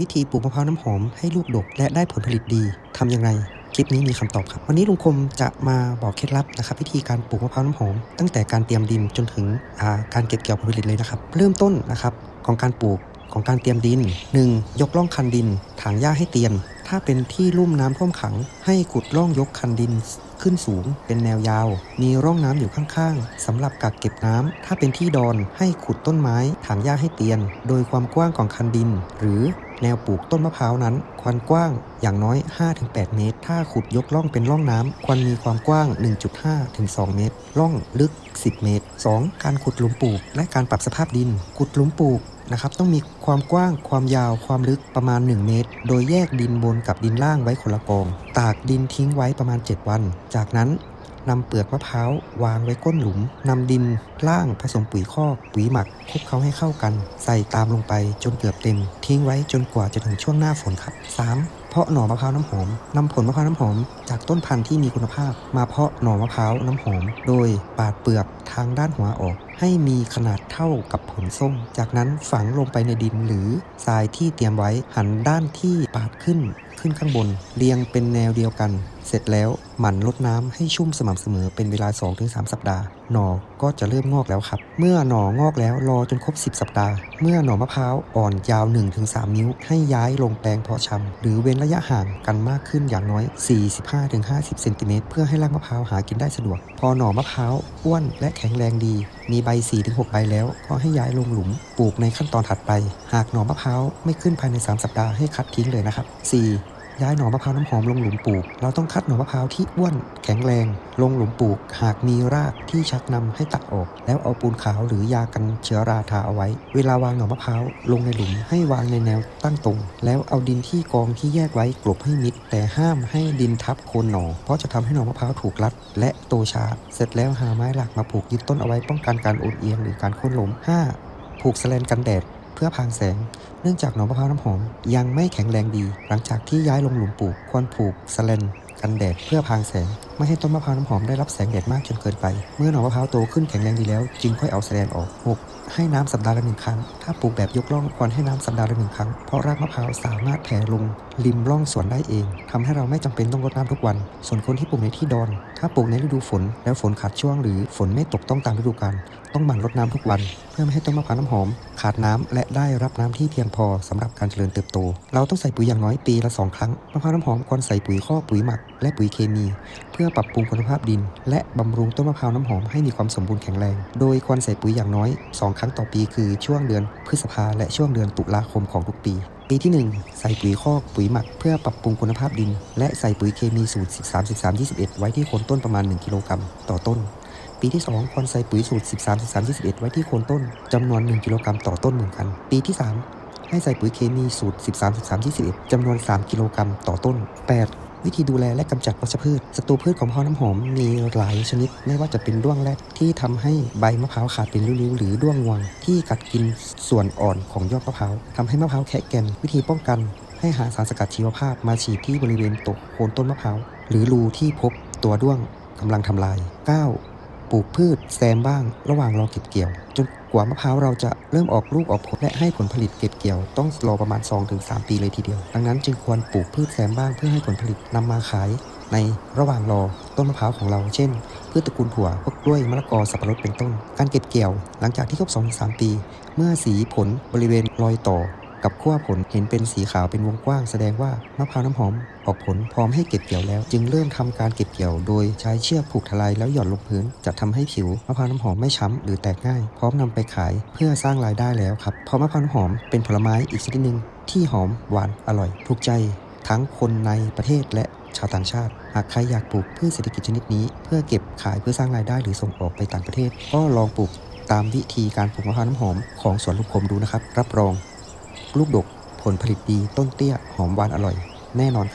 วิธีปลูกมะพร้าวน้ำหอมให้ลูกดกและได้ผลผลิตดีทำอย่างไร คลิปนี้มีคำตอบครับ วันนี้ลุงคมจะมาบอกเคล็ดลับนะครับ วิธีการปลูกมะพร้าวน้ำหอม ตั้งแต่การเตรียมดินจนถึงาการเก็บเกี่ยวผลผลิตเลยนะครับ เริ่มต้นนะครับของการปลูกของการเตรียมดิน 1. ยกร่องคันดิน ถางหญ้าให้เตียน ถ้าเป็นที่ลุ่มน้ำท่วมขัง ให้ขุดร่องยกคันดินขึ้นสูง เป็นแนวยาว มีร่องน้ำอยู่ข้างๆสำหรับกักเก็บน้ำถ้าเป็นที่ดอนให้ขุดต้นไม้ ถางหญ้าให้เตียน โดยความกว้างของคันดิน หรือ แนวปลูกต้นมะพร้าวนั้น ควรกว้างอย่างน้อย 5-8 เมตร ถ้าขุดยกร่องเป็นร่องน้ำควรมีความกว้าง 1.5-2 เมตร ร่องลึก 10 เมตร 2. การขุดหลุมปลูก และการปรับสภาพดิน ขุดหลุมปลูกนะครับต้องมีความกว้างความยาวความลึกประมาณ 1 เมตร โดยแยกดินบนกับดินล่างไว้คนละกอง ตากดินทิ้งไว้ประมาณ 7 วัน จากนั้น นำเปลือกมะพร้าววางไว้ก้นหลุมนำดินล่างผสมปุ๋ยคอกปุ๋ยหมักคลุกเคล้าให้เข้ากัน ใส่ตามลงไปจนเกือบเต็ม ทิ้งไว้จนกว่าจะถึงช่วงหน้าฝนครับ 3. เพาะหน่อมะพร้าวน้ำหอมนำผลมะพร้าวน้ำหอม จากต้นพันธุ์ที่มีคุณภาพ มาเพาะหน่อมะพร้าวน้ำหอม โดยปาดเปลือกทางด้านหัวออก ให้มีขนาดเท่ากับผลส้ม จากนั้นฝังลงไปในดินหรือทรายที่เตรียมไว้หันด้านที่ปาดขึ้นขึ้นข้างบน เรียงเป็นแนวเดียวกัน เสร็จแล้วหมั่นรดน้ำให้ชุ่มสม่ำเสมอเป็นเวลา 2-3 สัปดาห์ หน่อก็จะเริ่มงอกแล้วครับ เมื่อหน่องอกแล้วรอจนครบ 10 สัปดาห์ เมื่อหน่อมะพร้าวอ่อนยาว 1-3 นิ้ว ให้ย้ายลงแปลงเพาะชำหรือเว้นระยะห่างกันมากขึ้นอย่างน้อย 45-50 เซนติเมตรเพื่อให้รากมะพร้าวหากินได้สะดวก พอหน่อมะพร้าวอ้วนและแข็งแรงดี มีใบ 4-6 ใบแล้ว ก็ให้ย้ายลงหลุม ปลูกในขั้นตอนถัดไป หากหน่อมะพร้าวไม่ขึ้นภายใน 3 สัปดาห์ให้คัดทิ้งเลยนะครับ 4. ย้ายหน่อมะพร้าวน้ำหอมลงหลุมปลูก เราต้องคัดหน่อมะพร้าวที่อ้วนแข็งแรง ลงหลุมปลูก หากมีรากที่ชักนำให้ตัดออก แล้วเอาปูนขาวหรือยากันเชื้อราทาเอาไว้ เวลาวางหน่อมะพร้าวลงในหลุมให้วางในแนวตั้งตรง แล้วเอาดินที่กองที่แยกไว้กลบให้มิด แต่ห้ามให้ดินทับโคนหน่อ เพราะจะทำให้หน่อมะพร้าวถูกรัด และโตช้าเสร็จแล้วหาไม้หลักมาผูกยึดต้นเอาไว้ป้องกันการโอนเอียงหรือการโค่นล้ม 5. ผูกแสแลนกันแดด เพื่อพรางแสง เนื่องจากหน่อมะพร้าวน้ำหอมยังไม่แข็งแรงดี หลังจากที่ย้ายลงหลุมปลูกควรปลูกสแลนกันแดดเพื่อพรางแสง ไม่ให้ต้นมะพร้าวน้ำหอมได้รับแสงแดดมากจนเกินไป เมื่อหน่อมะพร้าวโตขึ้นแข็งแรงดีแล้ว จึงค่อยเอาสแลนออก 6. ให้น้ำสัปดาห์ละหนึ่งครั้ง ถ้าปลูกแบบยกร่องควรให้น้ำสัปดาห์ละหนึ่งครั้ง เพราะรากมะพร้าวสามารถแผ่ลงริมร่องสวนได้เองทำให้เราไม่จำเป็นต้องรดน้ำทุกวัน ส่วนคนที่ปลูกในที่ดอน ถ้าปลูกในฤดูฝน แล้วฝนขาดช่วงหรือฝนไม่ตกต้องตามฤดูกาลต้องหมั่นรดน้ำทุกวัน เพื่อไม่ให้ต้นมะพร้าวน้ำหอม ขาดน้ำและได้รับน้ำที่เพียงพอสำหรับการเจริญเติบโต เราต้องใส่ปุ๋ยอย่างน้อยปีละสองครั้งมะพร้าวน้ำหอมควรใส่ปุ๋ยข้อปุ๋ยหมักและปุ๋ยเคมี เพื่อปรับปรุงคุณภาพดิน และบำรุงต้นมะพร้าวน้ำหอมให้มีความสมบูรณ์แข็งแรง โดยควรใส่ปุ๋ยอย่างน้อย 2 ครั้งต่อปีคือช่วงเดือนพฤษภาและช่วงเดือนตุลาคมของทุกปี ปีที่ 1 ใส่ปุ๋ยคอกปุ๋ยหมักเพื่อปรับปรุงคุณภาพดิน และใส่ปุ๋ยเคมีสูตร 13 13 21 ไว้ที่โคนต้นประมาณ 1 กิโลกรัมต่อต้น ปีที่ 2 ควรใส่ปุ๋ยสูตร 13 13 21 ไว้ที่โคนต้นจำนวน 1 กิโลกรัมต่อต้นเหมือนกัน ปีที่ 3 ให้ใส่ปุ๋ยเคมีสูตร 13 13 21จำนวน 3 กิโลกรัมต่อต้น 8 วิธีดูแลและกำจัดวัชพืชศัตรูพืชของพอน้ำหอมมีหลายชนิด ไม่ว่าจะเป็นด้วงแรดที่ทำให้ใบมะพร้าวขาดเป็นริ้วๆหรือด้วงงวง ที่กัดกินส่วนอ่อนของยอดมะพร้าวทำให้มะพร้าวแคะแกนวิธีป้องกัน ให้หาสารสกัดชีวภาพมาฉีดที่บริเวณตกโคนต้นมะพร้าวหรือรูที่พบตัวด้วงกำลังทำลาย 9. ปลูกพืชแซมบ้างระหว่างรอเก็บเกี่ยว จนกว่ามะพร้าวเราจะเริ่มออกลูกออกผลและให้ผลผลิตเก็บเกี่ยวต้องรอประมาณ 2-3 ปีเลยทีเดียว ดังนั้นจึงควรปลูกพืชแซมบ้างเพื่อให้ผลผลิตนำมาขายในระหว่างรอต้นมะพร้าวของเรา เช่น พืชตระกูลถั่วพวกกล้วยมะละกอสับปะรดเป็นต้น การเก็บเกี่ยว หลังจากที่ครบ2-3 ปี เมื่อสีผลบริเวณรอยต่อ กับขั้วผลเห็นเป็นสีขาวเป็นวงกว้างแสดงว่ามะพร้าวน้ำหอมออกผลพร้อมให้เก็บเกี่ยวแล้ว จึงเริ่มทำการเก็บเกี่ยวโดยใช้เชือกผูกทลายแล้วหย่อนลงพื้น จะทำให้ผิวมะพร้าวน้ำหอมไม่ช้ำหรือแตกง่าย พร้อมนำไปขายเพื่อสร้างรายได้แล้วครับเพราะมะพร้าวน้ำหอมเป็นผลไม้อีกชนิดหนึ่งที่หอมหวานอร่อยถูกใจ ทั้งคนในประเทศและชาวต่างชาติ หากใครอยากปลูกพืชเศรษฐกิจชนิดนี้ เพื่อเก็บขายเพื่อสร้างรายได้หรือส่งออกไปต่างประเทศ ก็ลองปลูกตามวิธีการปลูกมะพร้าวน้ำหอมของสวนลูกคมดูนะครับ รับรอง ลูกดก ผลผลิตดี ต้นเตี้ย หอมหวานอร่อย แน่นอน